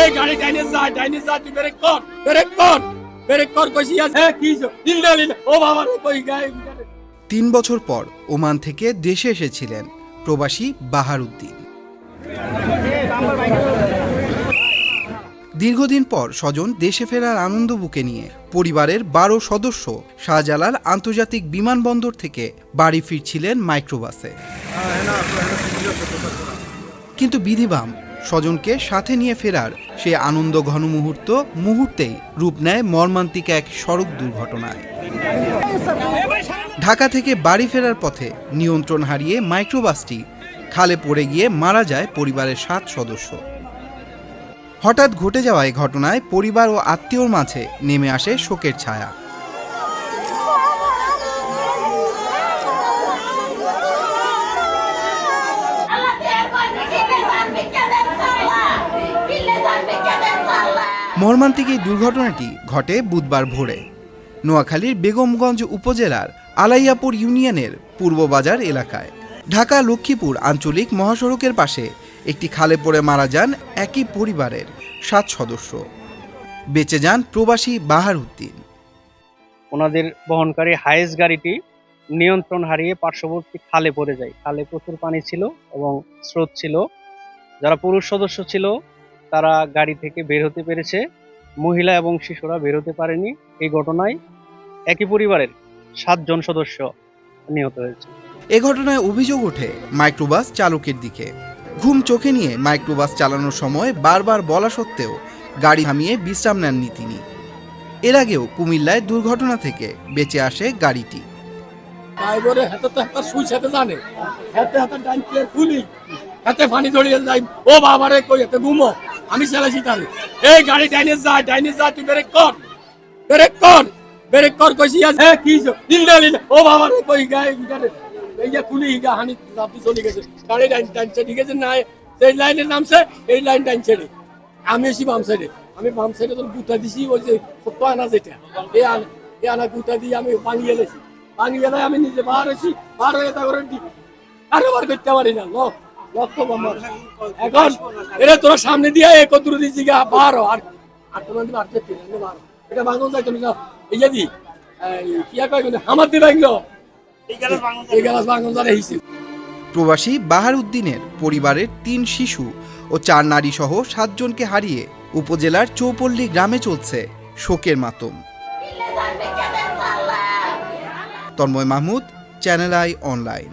এই গাড়ি ডাইনে যা ডাইনে যা, তুই ব্রেক কর ব্রেক কর ব্রেক কর কইছি কি ও বাবা কই তিন বছর পর ওমান থেকে দেশে এসেছিলেন প্রবাসী বাহারুদ্দিন। দীর্ঘদিন পর স্বজন দেশে ফেরার আনন্দ বুকে নিয়ে পরিবারের বারো সদস্য শাহজালাল আন্তর্জাতিক বিমানবন্দর থেকে বাড়ি ফিরছিলেন মাইক্রোবাসে। কিন্তু বিধিবাম স্বজনকে সাথে নিয়ে ফেরার সে আনন্দ ঘন মুহূর্ত মুহূর্তেই রূপ নেয় মর্মান্তিক এক সড়ক দুর্ঘটনায়। ঢাকা থেকে বাড়ি ফেরার পথে নিয়ন্ত্রণ হারিয়ে মাইক্রোবাসটি খালে পড়ে গিয়ে মারা যায় পরিবারের সাত সদস্য। হঠাৎ ঘটে যাওয়া এই ঘটনায় পরিবার ও আত্মীয়র মাঝে নেমে আসে শোকের ছায়া। মর্মান্তিক এই দুর্ঘটনাটি ঘটে বুধবার ভোরে। নোয়াখালীর বেগমগঞ্জ উপজেলার আলাইয়াপুর ইউনিয়নের পূর্ব বাজার এলাকায়। ঢাকা লক্ষ্মীপুর আঞ্চলিক মহাসড়কের পাশে একটি খালে পড়ে মারা যান একই পরিবারের সাত সদস্য। বেঁচে যান প্রবাসী বাহার উদ্দিন ওনাদের বহনকারী হাইস গাড়িটি নিয়ন্ত্রণ হারিয়ে পার্শ্ববর্তী খালে পড়ে যায়। খালে প্রচুর পানি ছিল এবং স্রোত ছিল। যারা পুরুষ সদস্য ছিল তারা গাড়ি থেকে বের হতে পেরেছে। মহিলা এবং শিশুরা বের হতে পারেনি এই ঘটনায়। একই পরিবারের সাতজন সদস্য নিহত হয়েছে। এ ঘটনায় অভিযোগ ওঠে মাইক্রোবাস চালকের দিকে। ঘুম চোখে নিয়ে মাইক্রোবাস চালানোর সময় বারবার বলা সত্ত্বেও গাড়ি থামিয়ে বিশ্রাম নেননি তিনি। এর আগেও কুমিল্লায় দুর্ঘটনা থেকে বেঁচে আসে গাড়িটি। ড্রাইভারে হাতে তো একটা সুইচ হাতে জানে। হাতে হাতে ডাইন প্লেট হাতে পানি ধরিয়ে যাই ও বাবারে কই হাতে ঘুমো। আমি চালাইছি তাহলে। এই গাড়ি ডাইনে যা ডাইনে যা, তুই ব্রেক কর। ব্রেক কর ব্রেক কর কইছি আছে কি দিল্লা লিল্লা ও বাবা রে, কই গায় গাড়ি এই যে খুলি গা, হানি আপনি চলে গেছে। গাড়ি ডাইন টানছে ঠিক আছে? না এই লাইনের নামছে, এই লাইন টানছে রে আমি এসি বাম সাইডে। আমি বাম সাইডে তোর গুতা দিছি, ওই যে ছোট্ট আনা যেটা। এই আনা এই আনা গুতা দিয়ে আমি ভাঙিয়ে এলেছি ভাঙিয়ে এলে আমি নিজে বার হয়েছি। বার হয়ে তা করে আরও বার করতে পারি না লক আমার এখন এটা তোর সামনে দিয়ে এক দূরে দিছি গা বারো আর আর তোমার আর বারো এটা ভাঙন যাইতো না এই যে দি কয় আমার ভাঙলো এই গ্যালাস ভাঙন যারা হিসেবে প্রবাসী বাহার উদ্দিনের পরিবারের তিন শিশু ও চার নারী সহ সাতজনকে হারিয়ে উপজেলার চৌপল্লী গ্রামে চলছে শোকের মাতম. Tanmoy Mahmud channel I online.